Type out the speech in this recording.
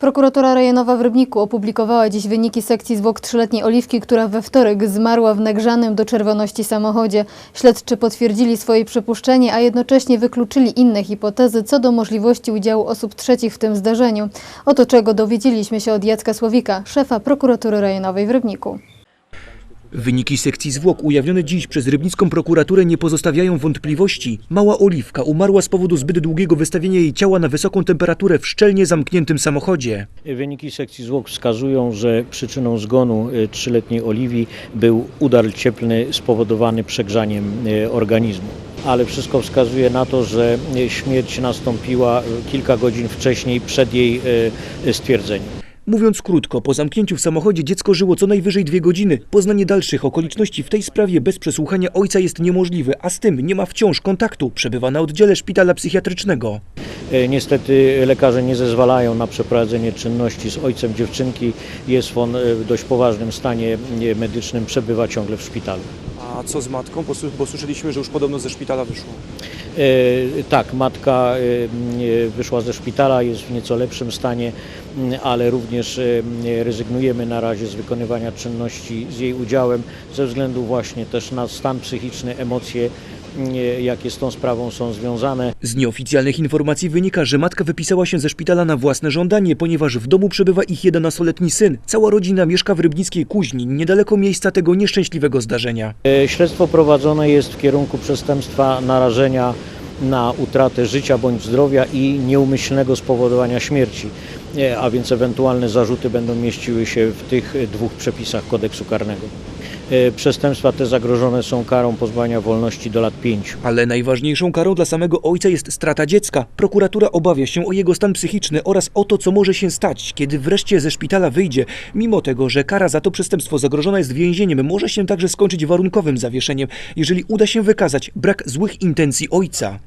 Prokuratura rejonowa w Rybniku opublikowała dziś wyniki sekcji zwłok trzyletniej Oliwki, która we wtorek zmarła w nagrzanym do czerwoności samochodzie. Śledczy potwierdzili swoje przypuszczenie, a jednocześnie wykluczyli inne hipotezy co do możliwości udziału osób trzecich w tym zdarzeniu. Oto czego dowiedzieliśmy się od Jacka Słowika, szefa prokuratury rejonowej w Rybniku. Wyniki sekcji zwłok ujawnione dziś przez rybnicką prokuraturę nie pozostawiają wątpliwości. Mała Oliwka umarła z powodu zbyt długiego wystawienia jej ciała na wysoką temperaturę w szczelnie zamkniętym samochodzie. Wyniki sekcji zwłok wskazują, że przyczyną zgonu y, trzyletniej Oliwii był udar cieplny spowodowany przegrzaniem y, organizmu. Ale wszystko wskazuje na to, że y, śmierć nastąpiła kilka godzin wcześniej przed jej stwierdzeniem. Mówiąc krótko, po zamknięciu w samochodzie dziecko żyło co najwyżej dwie godziny. Poznanie dalszych okoliczności w tej sprawie bez przesłuchania ojca jest niemożliwe, a z tym nie ma wciąż kontaktu. Przebywa na oddziale szpitala psychiatrycznego. Y, Niestety lekarze nie zezwalają na przeprowadzenie czynności z ojcem dziewczynki. Jest on y, w dość poważnym stanie y, medycznym, przebywa ciągle w szpitalu. Co z matką? Bo, bo słyszeliśmy, że już podobno ze szpitala wyszło. E, Tak, matka e, e, wyszła ze szpitala, jest w nieco lepszym stanie, m, ale również e, rezygnujemy na razie z wykonywania czynności z jej udziałem ze względu właśnie też na stan psychiczny, emocje, jakie z tą sprawą są związane. Z nieoficjalnych informacji wynika, że matka wypisała się ze szpitala na własne żądanie, ponieważ w domu przebywa ich 11-letni syn. Cała rodzina mieszka w rybnickiej Kuźni, niedaleko miejsca tego nieszczęśliwego zdarzenia. E, Śledztwo prowadzone jest w kierunku przestępstwa narażenia na utratę życia bądź zdrowia i nieumyślnego spowodowania śmierci, a więc ewentualne zarzuty będą mieściły się w tych dwóch przepisach kodeksu karnego. E, Przestępstwa te zagrożone są karą pozbawienia wolności do lat 5. Ale najważniejszą karą dla samego ojca jest strata dziecka. Prokuratura obawia się o jego stan psychiczny oraz o to, co może się stać, kiedy wreszcie ze szpitala wyjdzie. Mimo tego, że kara za to przestępstwo zagrożona jest więzieniem, może się także skończyć warunkowym zawieszeniem, jeżeli uda się wykazać brak złych intencji ojca.